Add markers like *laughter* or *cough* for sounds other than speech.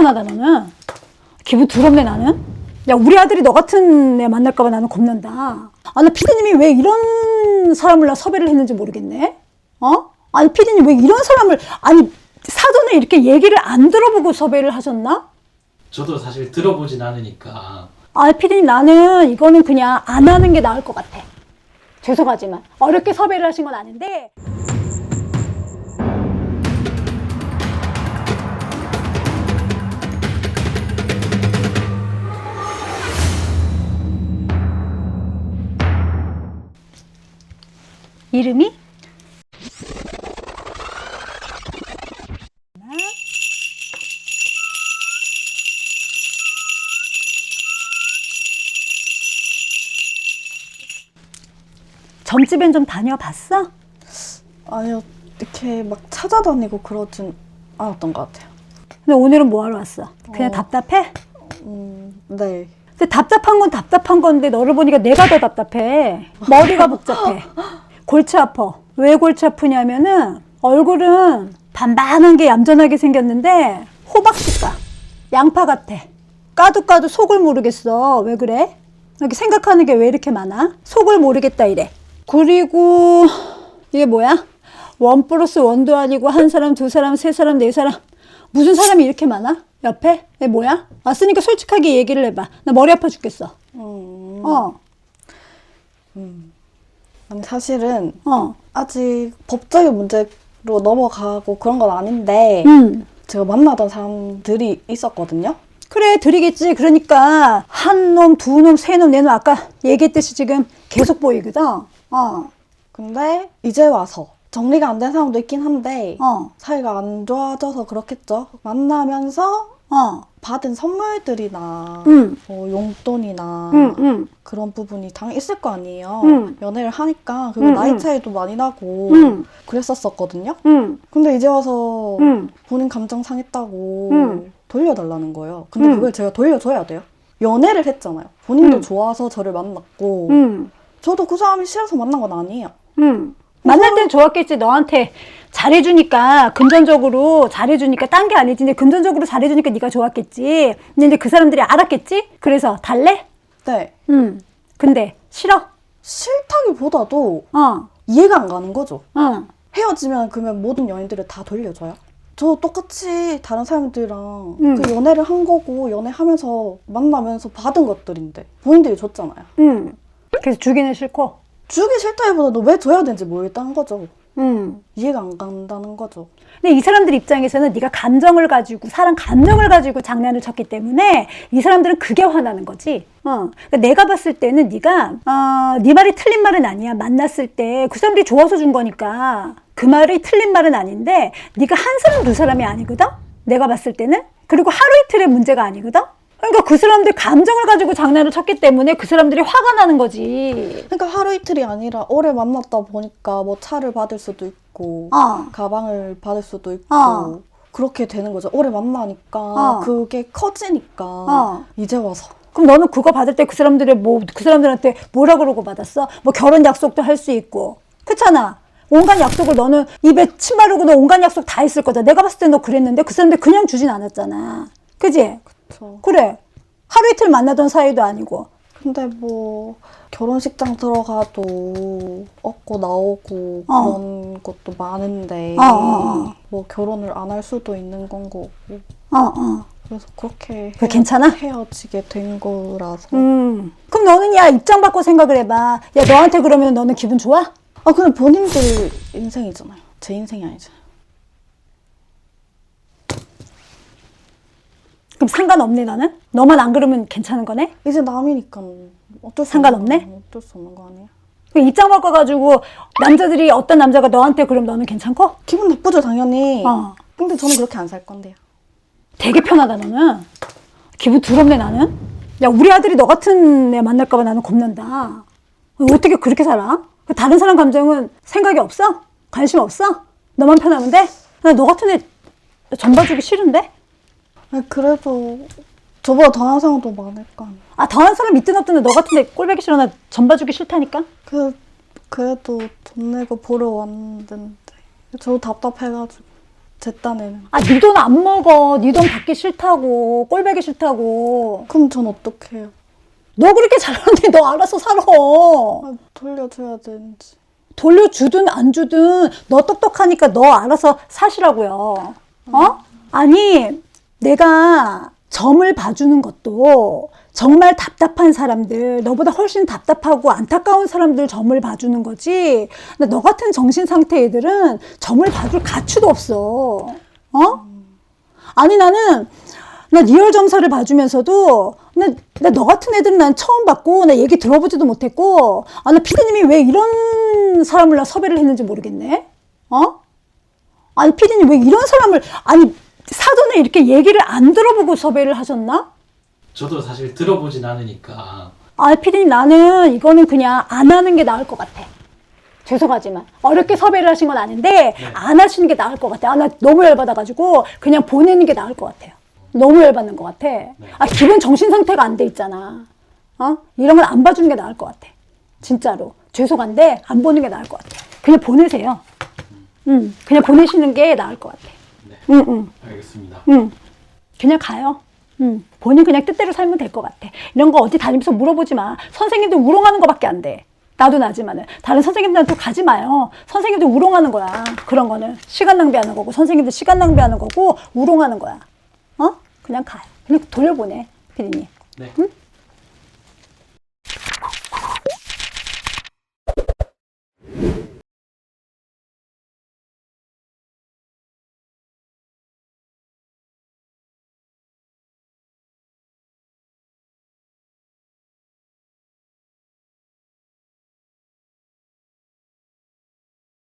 편하다 너는. 기분 더럽네 나는. 야 우리 아들이 너 같은 애 만날까봐 나는 겁난다. 아나 피디님이 왜 이런 사람을 나 섭외를 했는지 모르겠네. 어? 아니 피디님 왜 이런 사람을 아니 사전에 이렇게 얘기를 안 들어보고 섭외를 하셨나? 저도 사실 들어보진 않으니까 아 피디님 나는 이거는 그냥 안 하는 게 나을 것 같아. 죄송하지만 어렵게 섭외를 하신 건 아닌데. 이름이? 점집엔 좀 다녀봤어? 아니요, 이렇게 막 찾아다니고 그러진 않았던 것 같아요. 근데 오늘은 뭐 하러 왔어? 그냥 어. 답답해? 음, 네. 근데 답답한 건 답답한 건데 너를 보니까 내가 더 답답해. 머리가 복잡해. *laughs* 골치 아파. 왜 골치 아프냐면은 얼굴은 반반한 게 얌전하게 생겼는데 호박씨가 양파 같아. 까도 까도 속을 모르겠어. 왜 그래? 이렇게 생각하는 게 왜 이렇게 많아? 속을 모르겠다 이래. 그리고 이게 뭐야? 원 플러스 원도 아니고 한 사람, 두 사람, 세 사람, 네 사람. 무슨 사람이 이렇게 많아? 옆에? 얘 뭐야? 왔으니까 솔직하게 얘기를 해봐. 나 머리 아파 죽겠어. 음, 어, 아니, 사실은 어, 아직 법적인 문제로 넘어가고 그런 건 아닌데, 음. 제가 만나던 사람들이 있었거든요. 그래, 드리겠지. 그러니까, 한 놈, 두 놈, 세 놈, 네 놈, 아까 얘기했듯이 지금 계속 보이거든. 어, 근데 이제 와서 정리가 안 된 사람도 있긴 한데, 어, 사이가 안 좋아져서 그렇겠죠. 만나면서 어, 받은 선물들이나, 음. 뭐 용돈이나, 음, 음, 그런 부분이 당연히 있을 거 아니에요. 음. 연애를 하니까 그리고 음, 나이 음. 차이도 많이 나고 음. 그랬었었거든요. 음, 근데 이제 와서 음. 본인 감정 상했다고 음. 돌려달라는 거예요. 근데 음. 그걸 제가 돌려줘야 돼요. 연애를 했잖아요. 본인도 음. 좋아서 저를 만났고 음, 저도 그 사람이 싫어서 만난 건 아니에요. 음. 만날 땐 좋았겠지. 너한테 잘해주니까, 금전적으로 잘해주니까, 딴 게 아니지. 근데 금전적으로 잘해주니까 네가 좋았겠지. 근데 그 사람들이 알았겠지? 그래서, 달래? 네. 음. 근데, 싫어? 싫다기보다도 어, 이해가 안 가는 거죠. 어. 헤어지면 그러면 모든 연인들을 다 돌려줘요? 저 똑같이 다른 사람들이랑 음. 그 연애를 한 거고 연애하면서 만나면서 받은 것들인데 본인들이 줬잖아요. 음. 그래서 주기는 싫고. 주기 싫다기보다도 왜 줘야 되는지 모르겠다는 거죠. 음. 이해가 안 간다는 거죠. 근데 이 사람들 입장에서는 네가 감정을 가지고 사람 감정을 가지고 장난을 쳤기 때문에 이 사람들은 그게 화나는 거지. 어. 그러니까 내가 봤을 때는 네가 어, 네 말이 틀린 말은 아니야. 만났을 때 그 사람들이 좋아서 준 거니까 그 말이 틀린 말은 아닌데 네가 한 사람 두 사람이 아니거든. 내가 봤을 때는 그리고 하루 이틀의 문제가 아니거든. 그러니까 그 사람들 감정을 가지고 장난을 쳤기 때문에 그 사람들이 화가 나는 거지. 그러니까 하루 이틀이 아니라 오래 만났다 보니까 뭐 차를 받을 수도 있고 어. 가방을 받을 수도 있고 어. 그렇게 되는 거죠. 오래 만나니까 어. 그게 커지니까 어. 이제 와서 그럼 너는 그거 받을 때 그 사람들의 뭐, 그 사람들한테 뭐라 그러고 받았어? 뭐 결혼 약속도 할 수 있고. 그렇잖아. 온갖 약속을 너는 입에 침 바르고 너 온갖 약속 다 했을 거잖아. 내가 봤을 때 너 그랬는데 그 사람들 그냥 주진 않았잖아. 그지? 그쵸. 그래. 하루 이틀 만나던 사이도 아니고. 근데 뭐 결혼식장 들어가도 얻고 나오고 어. 그런 것도 많은데 어, 어, 어. 뭐 결혼을 안 할 수도 있는 건 거고 어, 어. 그래서 그렇게 그래, 괜찮아? 헤어지게 된 거라서 음. 그럼 너는 야, 입장 바꿔 생각을 해봐. 야, 너한테 그러면 너는 기분 좋아? 아 근데 본인들 인생이잖아요 제 인생이 아니잖아요 그럼 상관없네, 너는? 너만 안 그러면 괜찮은 거네? 이제 남이니까 어쩔 수 상관없네? 없는 거- 어쩔 수 없는 거 아니에요 그 입장 바꿔가지고 남자들이 어떤 남자가 너한테 그럼 너는 괜찮고? 기분 나쁘죠 당연히 어. 근데 저는 그렇게 안 살 건데요 되게 편하다 너는 기분 더럽네 나는 야 우리 아들이 너 같은 애 만날까봐 나는 겁난다 어떻게 그렇게 살아? 그 다른 사람 감정은 생각이 없어? 관심 없어? 너만 편하면 돼? 나 너 같은 애 전봐주기 싫은데? 아니, 그래도 저보다 더한 사람도 많을 거 아니에요 아 더한 사람 있든 없든 너 같은 애 꼴보기 싫어 나 전봐주기 싫다니까 그, 그래도 돈 내고 보러 왔는데 저 답답해가지고 제 딴에는. 아, 네 돈 안 먹어. 네 돈 받기 싫다고. 꼴배기 싫다고. 그럼 전 어떡해요? 너 그렇게 잘하는데 너 알아서 살아. 아, 돌려줘야 되는지. 돌려주든 안 주든 너 똑똑하니까 너 알아서 사시라고요. 어? 아니, 내가 점을 봐주는 것도 정말 답답한 사람들, 너보다 훨씬 답답하고 안타까운 사람들 점을 봐주는 거지. 너 같은 정신 상태 애들은 점을 봐줄 가치도 없어. 어? 아니, 나는, 나 리얼 점사를 봐주면서도, 나, 나 너 같은 애들은 난 처음 봤고, 나 얘기 들어보지도 못했고, 아, 나 피디님이 왜 이런 사람을 나 섭외를 했는지 모르겠네? 어? 아니, 피디님 왜 이런 사람을, 아니, 사전에 이렇게 얘기를 안 들어보고 섭외를 하셨나? 저도 사실 들어보진 않으니까 아, 피디님 나는 이거는 그냥 안 하는 게 나을 것 같아. 죄송하지만 어렵게 섭외를 하신 건 아닌데 안 하시는 게 나을 것 같아. 아, 나 너무 열받아가지고 그냥 보내는 게 나을 것 같아요. 너무 열받는 것 같아. 아, 기본 정신 상태가 안 돼 있잖아. 어? 이런 건 안 봐주는 게 나을 것 같아. 진짜로. 죄송한데 안 보는 게 나을 것 같아. 그냥 보내세요. 응, 그냥 보내시는 게 나을 것 같아. 네. 응, 응. 알겠습니다. 응. 그냥 가요. 응. 본인 그냥 뜻대로 살면 될 것 같아. 이런 거 어디 다니면서 물어보지 마. 선생님들 우롱하는 거밖에 안 돼. 나도 나지만은. 다른 선생님들한테 가지 마요. 선생님들 우롱하는 거야. 그런 거는. 시간 낭비하는 거고, 선생님들 시간 낭비하는 거고, 우롱하는 거야. 어? 그냥 가요. 그냥 돌려보내, 피디님. 네. 응?